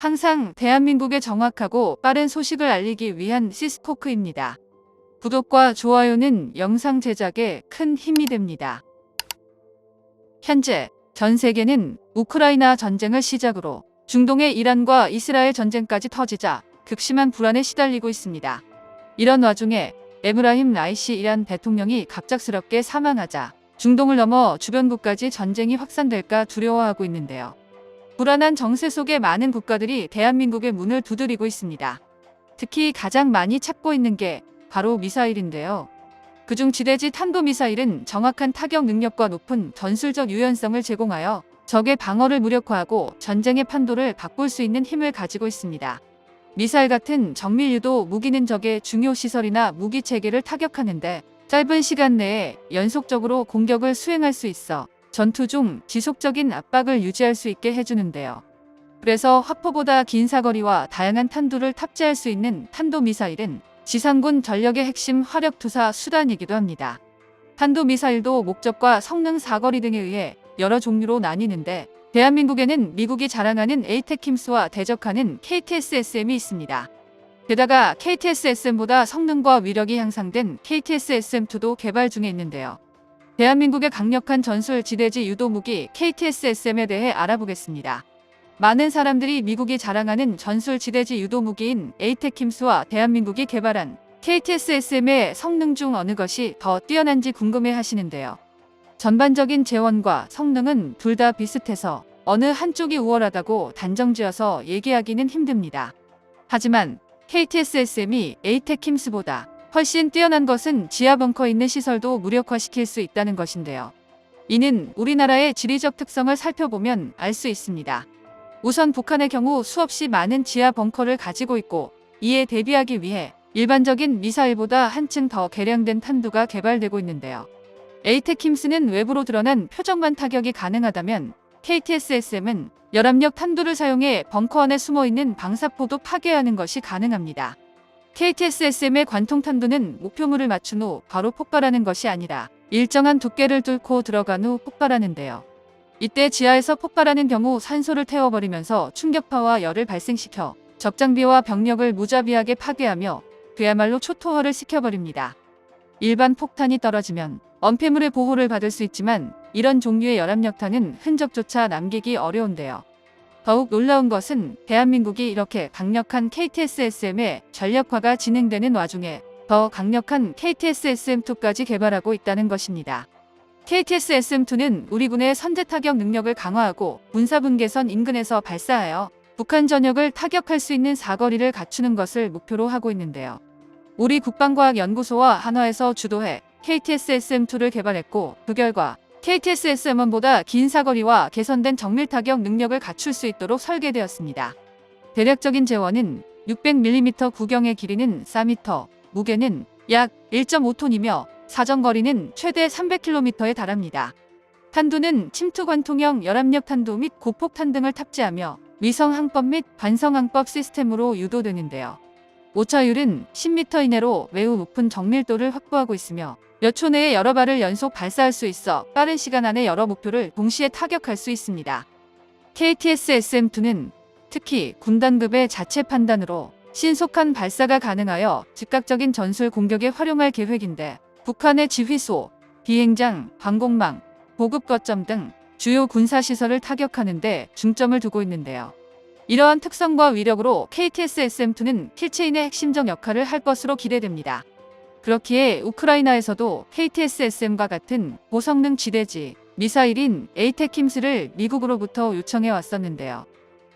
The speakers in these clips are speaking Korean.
항상 대한민국의 정확하고 빠른 소식을 알리기 위한 시스코크입니다. 구독과 좋아요는 영상 제작에 큰 힘이 됩니다. 현재 전 세계는 우크라이나 전쟁을 시작으로 중동의 이란과 이스라엘 전쟁까지 터지자 극심한 불안에 시달리고 있습니다. 이런 와중에 에브라힘 라이시 이란 대통령이 갑작스럽게 사망하자 중동을 넘어 주변국까지 전쟁이 확산될까 두려워하고 있는데요. 불안한 정세 속에 많은 국가들이 대한민국의 문을 두드리고 있습니다. 특히 가장 많이 찾고 있는 게 바로 미사일인데요. 그중 지대지 탄도미사일은 정확한 타격 능력과 높은 전술적 유연성을 제공하여 적의 방어를 무력화하고 전쟁의 판도를 바꿀 수 있는 힘을 가지고 있습니다. 미사일 같은 정밀 유도 무기는 적의 중요 시설이나 무기 체계를 타격하는데 짧은 시간 내에 연속적으로 공격을 수행할 수 있어 전투 중 지속적인 압박을 유지할 수 있게 해주는데요. 그래서 화포보다 긴 사거리와 다양한 탄두를 탑재할 수 있는 탄도미사일은 지상군 전력의 핵심 화력 투사 수단이기도 합니다. 탄도미사일도 목적과 성능 사거리 등에 의해 여러 종류로 나뉘는데 대한민국에는 미국이 자랑하는 에이테킴스와 대적하는 KTS-SM이 있습니다. 게다가 KTS-SM보다 성능과 위력이 향상된 KTS-SM2도 개발 중에 있는데요. 대한민국의 강력한 전술 지대지 유도 무기 KTS-SM에 대해 알아보겠습니다. 많은 사람들이 미국이 자랑하는 전술 지대지 유도 무기인 에이테킴스와 대한민국이 개발한 KTS-SM의 성능 중 어느 것이 더 뛰어난지 궁금해 하시는데요. 전반적인 재원과 성능은 둘 다 비슷해서 어느 한쪽이 우월하다고 단정지어서 얘기하기는 힘듭니다. 하지만 KTS-SM이 에이테킴스보다 훨씬 뛰어난 것은 지하 벙커 있는 시설도 무력화시킬 수 있다는 것인데요. 이는 우리나라의 지리적 특성을 살펴보면 알 수 있습니다. 우선 북한의 경우 수없이 많은 지하 벙커를 가지고 있고 이에 대비하기 위해 일반적인 미사일보다 한층 더 개량된 탄두가 개발되고 있는데요. 에이테킴스는 외부로 드러난 표적만 타격이 가능하다면 KTS-SM은 열압력 탄두를 사용해 벙커 안에 숨어 있는 방사포도 파괴하는 것이 가능합니다. KTS-SM의 관통 탄두는 목표물을 맞춘 후 바로 폭발하는 것이 아니라 일정한 두께를 뚫고 들어간 후 폭발하는데요. 이때 지하에서 폭발하는 경우 산소를 태워버리면서 충격파와 열을 발생시켜 적장비와 병력을 무자비하게 파괴하며 그야말로 초토화를 시켜버립니다. 일반 폭탄이 떨어지면 엄폐물의 보호를 받을 수 있지만 이런 종류의 열압력탄은 흔적조차 남기기 어려운데요. 더욱 놀라운 것은 대한민국이 이렇게 강력한 KTS-SM의 전력화가 진행되는 와중에 더 강력한 KTS-SM2까지 개발하고 있다는 것입니다. KTS-SM2는 우리 군의 선제 타격 능력을 강화하고 군사분계선 인근에서 발사하여 북한 전역을 타격할 수 있는 사거리를 갖추는 것을 목표로 하고 있는데요. 우리 국방과학연구소와 한화에서 주도해 KTS-SM2를 개발했고 그 결과 KTS-SM1보다 긴 사거리와 개선된 정밀 타격 능력을 갖출 수 있도록 설계되었습니다. 대략적인 재원은 600mm 구경의 길이는 4m, 무게는 약 1.5톤이며 사정거리는 최대 300km에 달합니다. 탄두는 침투 관통형 열압력 탄두 및 고폭탄 등을 탑재하며 위성 항법 및 관성 항법 시스템으로 유도되는데요. 오차율은 10m 이내로 매우 높은 정밀도를 확보하고 있으며 몇 초 내에 여러 발을 연속 발사할 수 있어 빠른 시간 안에 여러 목표를 동시에 타격할 수 있습니다. KTS-SM2는 특히 군단급의 자체 판단으로 신속한 발사가 가능하여 즉각적인 전술 공격에 활용할 계획인데 북한의 지휘소, 비행장, 방공망, 보급 거점 등 주요 군사시설을 타격하는 데 중점을 두고 있는데요. 이러한 특성과 위력으로 KTS-SM2는 필체인의 핵심적 역할을 할 것으로 기대됩니다. 그렇기에 우크라이나에서도 KTS-SM과 같은 고성능 지대지 미사일인 에이테킴스를 미국으로부터 요청해 왔었는데요.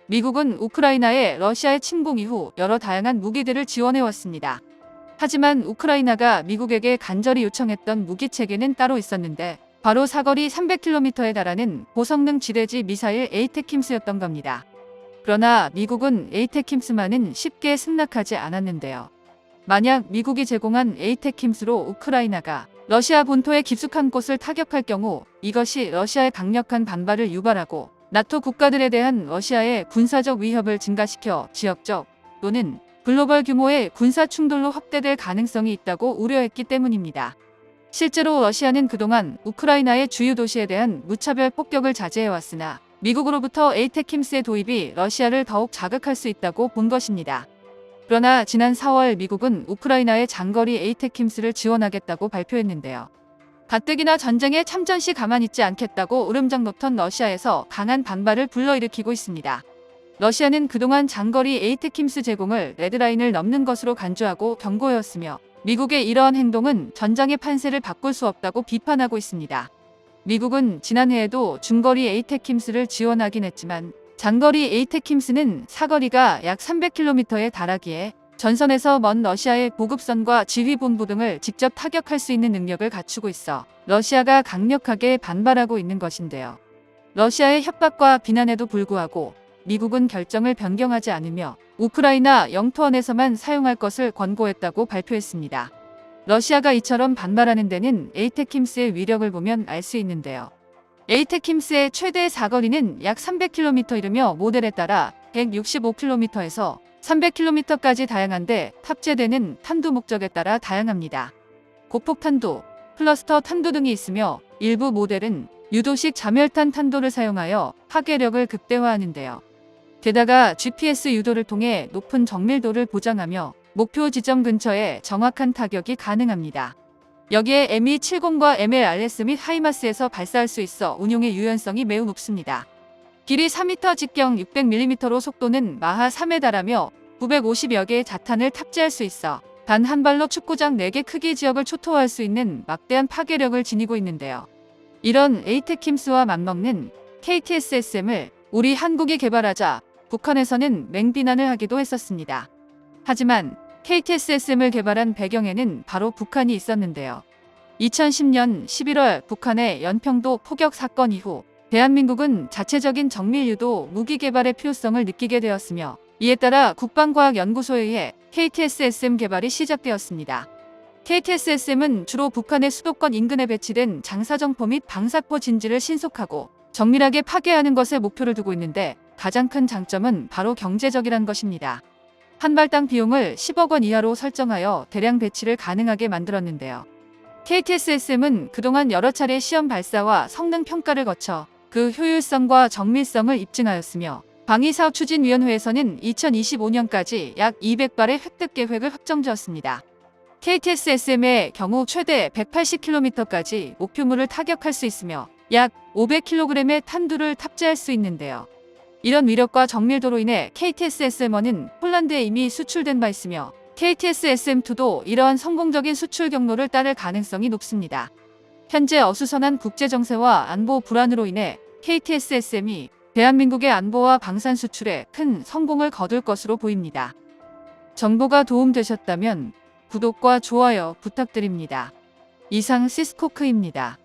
미국은 우크라이나에 러시아의 침공 이후 여러 다양한 무기들을 지원해 왔습니다. 하지만 우크라이나가 미국에게 간절히 요청했던 무기 체계는 따로 있었는데 바로 사거리 300km에 달하는 고성능 지대지 미사일 에이테킴스였던 겁니다. 그러나 미국은 에이테킴스만은 쉽게 승낙하지 않았는데요. 만약 미국이 제공한 에이테킴스로 우크라이나가 러시아 본토의 깊숙한 곳을 타격할 경우 이것이 러시아의 강력한 반발을 유발하고 나토 국가들에 대한 러시아의 군사적 위협을 증가시켜 지역적 또는 글로벌 규모의 군사 충돌로 확대될 가능성이 있다고 우려했기 때문입니다. 실제로 러시아는 그동안 우크라이나의 주요 도시에 대한 무차별 폭격을 자제해왔으나 미국으로부터 에이테킴스의 도입이 러시아를 더욱 자극할 수 있다고 본 것입니다. 그러나 지난 4월 미국은 우크라이나의 장거리 에이테킴스를 지원하겠다고 발표했는데요. 가뜩이나 전쟁에 참전 시 가만히 있지 않겠다고 으름장 놓던 러시아에서 강한 반발을 불러일으키고 있습니다. 러시아는 그동안 장거리 에이테킴스 제공을 레드라인을 넘는 것으로 간주하고 경고해왔으며 미국의 이러한 행동은 전장의 판세를 바꿀 수 없다고 비판하고 있습니다. 미국은 지난해에도 중거리 에이테킴스를 지원하긴 했지만 장거리 에이테킴스는 사거리가 약 300km에 달하기에 전선에서 먼 러시아의 보급선과 지휘본부 등을 직접 타격할 수 있는 능력을 갖추고 있어 러시아가 강력하게 반발하고 있는 것인데요. 러시아의 협박과 비난에도 불구하고 미국은 결정을 변경하지 않으며 우크라이나 영토 안에서만 사용할 것을 권고했다고 발표했습니다. 러시아가 이처럼 반발하는 데는 에이테킴스의 위력을 보면 알 수 있는데요. 에이테킴스의 최대 사거리는 약 300km 이르며 모델에 따라 165km에서 300km까지 다양한데 탑재되는 탄두 목적에 따라 다양합니다. 고폭 탄두, 클러스터 탄두 등이 있으며 일부 모델은 유도식 자멸탄 탄도를 사용하여 파괴력을 극대화하는데요. 게다가 GPS 유도를 통해 높은 정밀도를 보장하며 목표 지점 근처에 정확한 타격이 가능합니다. 여기에 ME70과 MLRS 및 하이마스에서 발사할 수 있어 운용의 유연성이 매우 높습니다. 길이 4m 직경 600mm로 속도는 마하 3에 달하며 950여 개의 자탄을 탑재할 수 있어 단 한 발로 축구장 4개 크기 지역을 초토화할 수 있는 막대한 파괴력을 지니고 있는데요. 이런 에이테킴스와 맞먹는 KTSSM을 우리 한국이 개발하자 북한에서는 맹비난을 하기도 했었습니다. 하지만 KTSSM을 개발한 배경에는 바로 북한이 있었는데요. 2010년 11월 북한의 연평도 포격 사건 이후 대한민국은 자체적인 정밀 유도 무기 개발의 필요성을 느끼게 되었으며 이에 따라 국방과학연구소에 의해 KTSSM 개발이 시작되었습니다. KTSSM은 주로 북한의 수도권 인근에 배치된 장사정포 및 방사포 진지를 신속하고 정밀하게 파괴하는 것에 목표를 두고 있는데 가장 큰 장점은 바로 경제적이란 것입니다. 한 발당 비용을 10억 원 이하로 설정하여 대량 배치를 가능하게 만들었는데요. KTSSM은 그동안 여러 차례 시험 발사와 성능 평가를 거쳐 그 효율성과 정밀성을 입증하였으며 방위사업 추진위원회에서는 2025년까지 약 200발의 획득 계획을 확정지었습니다. KTSSM의 경우 최대 180km까지 목표물을 타격할 수 있으며 약 500kg의 탄두를 탑재할 수 있는데요. 이런 위력과 정밀도로 인해 KTS-SM1은 폴란드에 이미 수출된 바 있으며 KTS-SM2도 이러한 성공적인 수출 경로를 따를 가능성이 높습니다. 현재 어수선한 국제 정세와 안보 불안으로 인해 KTS-SM이 대한민국의 안보와 방산 수출에 큰 성공을 거둘 것으로 보입니다. 정보가 도움되셨다면 구독과 좋아요 부탁드립니다. 이상 시스코크입니다.